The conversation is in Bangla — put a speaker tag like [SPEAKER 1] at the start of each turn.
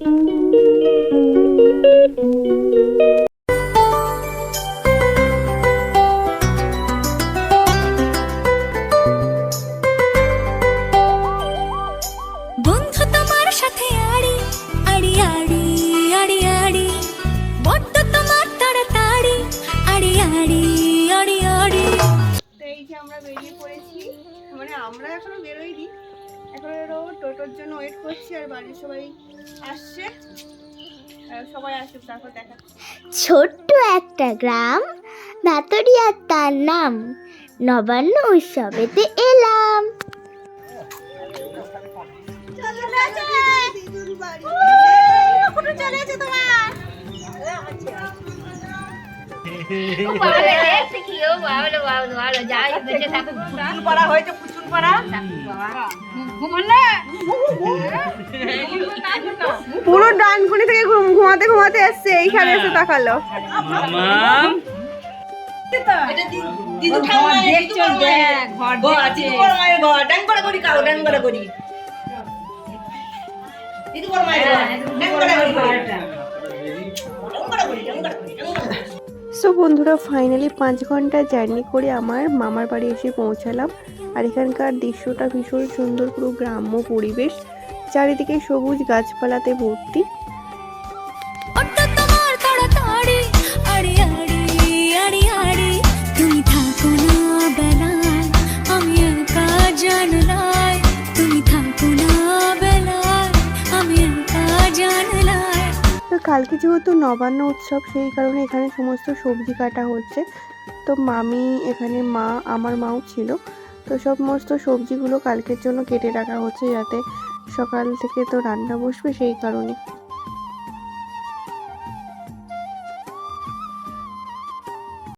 [SPEAKER 1] বন্ধু তোমার সাথে আড়ি আড়ি আড়ি আড়ি আড়ি। তোমার তাড়াতাড়ি, আড়ি আড়ি আড়ি
[SPEAKER 2] মানে আমরা এখনও বেরোইনি এখন এরও টোটোর জন্য ওয়েট করছি আর বাড়ির সবাই আসছে। সবাই আসুক তারপর দেখা
[SPEAKER 3] ছোট্ট একটা গ্রাম ভাতরিয়া তার নাম। নবান্ন উৎসবেতে এলাম।
[SPEAKER 2] পাড়া হয়েছে পুচুন পাড়া পুরো ডানকুনি থেকে ঘুম- ঘুমাতে ঘুমাতে এসছে এইখানে এসে তাকালো। সো বন্ধুরা ফাইনালি পাঁচ ঘণ্টা জার্নি করে আমার মামার বাড়ি এসে পৌঁছালাম। আর এখানকার দৃশ্যটা ভীষণ সুন্দর, পুরো গ্রাম্য পরিবেশ। চারিদিকে সবুজ গাছপালাতে ভর্তি। কালকে যেহেতু নবান্ন উৎসব, সেই কারণে এখানে সমস্ত সবজি কাটা হচ্ছে। তো মামি এখানে মা, আমার মাও ছিল। তো সমস্ত সবজিগুলো কালকের জন্য কেটে রাখা হচ্ছে যাতে সকাল থেকে তো রান্না বসবে সেই কারণে।